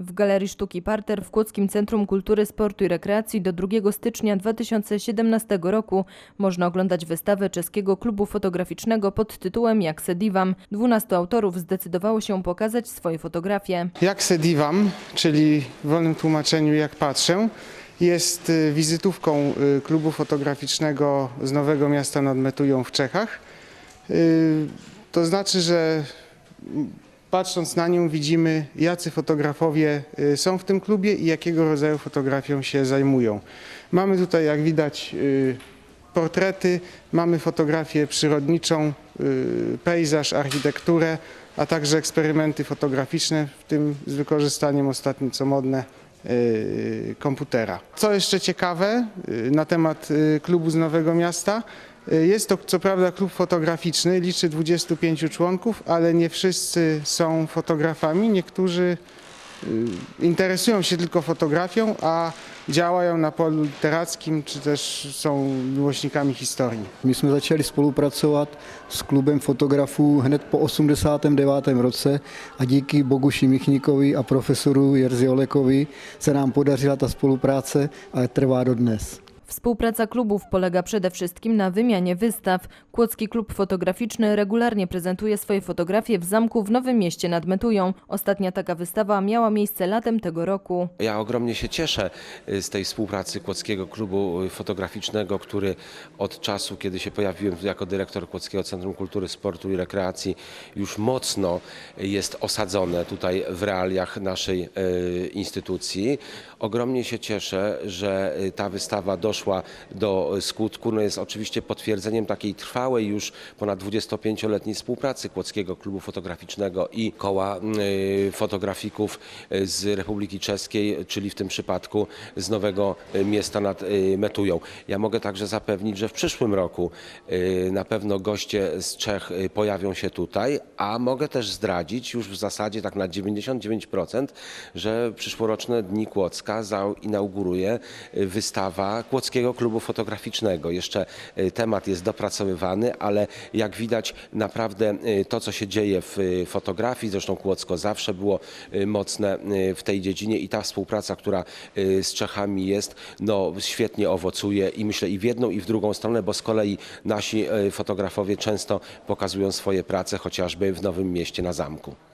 Galerii Sztuki Parter w Kłodzkim Centrum Kultury, Sportu i Rekreacji do 2 stycznia 2017 roku można oglądać wystawę czeskiego klubu fotograficznego pod tytułem Jak se divam. 12 autorów zdecydowało się pokazać swoje fotografie. Jak se divam, czyli w wolnym tłumaczeniu jak patrzę, jest y, wizytówką y, klubu fotograficznego z Nowego Miasta nad Metują w Czechach. Y, To znaczy, że patrząc na nią widzimy jacy fotografowie y, są w tym klubie i jakiego rodzaju fotografią się zajmują. Mamy tutaj jak widać y, portrety, mamy fotografię przyrodniczą, y, pejzaż, architekturę, a także eksperymenty fotograficzne, w tym z wykorzystaniem ostatnio co modne komputera. Co jeszcze ciekawe na temat klubu z Nowego Miasta, jest to co prawda klub fotograficzny, liczy 25 członków, ale nie wszyscy są fotografami. Niektórzy y, interesują się tylko fotografią, a działają na polu literackim, czy też są miłośnikami historii. My jsme začali spolupracovat s klubem fotografů hned po 89. roce a díky Boguši Michníkovi a profesoru Jerzy Olekovi se nám podařila ta spolupráce a trvá dodnes. Współpraca klubów polega przede wszystkim na wymianie wystaw. Kłodzki Klub Fotograficzny regularnie prezentuje swoje fotografie w zamku w Nowym Mieście nad Metują. Ostatnia taka wystawa miała miejsce latem tego roku. Ja ogromnie się cieszę y, z tej współpracy Kłodzkiego Klubu Fotograficznego, który od czasu, kiedy się pojawiłem jako dyrektor Kłodzkiego Centrum Kultury, Sportu i Rekreacji, już mocno jest osadzone tutaj w realiach naszej y, instytucji. Ogromnie się cieszę, że y, ta wystawa doszła do skutku. No jest oczywiście potwierdzeniem takiej trwałej już ponad 25-letniej współpracy Kłodzkiego Klubu Fotograficznego i koła y, fotografików z Republiki Czeskiej, czyli w tym przypadku z Nowego Miasta nad y, Metują. Ja mogę także zapewnić, że w przyszłym roku y, na pewno goście z Czech pojawią się tutaj, a mogę też zdradzić już w zasadzie tak na 99%, że przyszłoroczne Dni Kłodzka zainauguruje y, wystawa Kłodzkiego Klubu Fotograficznego. Jeszcze y, temat jest dopracowywany, ale jak widać naprawdę y, to, co się dzieje w y, fotografii, zresztą Kłodzko zawsze było mocne w tej dziedzinie i ta współpraca, która z Czechami jest, no świetnie owocuje i myślę i w jedną i w drugą stronę, bo z kolei nasi fotografowie często pokazują swoje prace chociażby w Nowym Mieście na Zamku.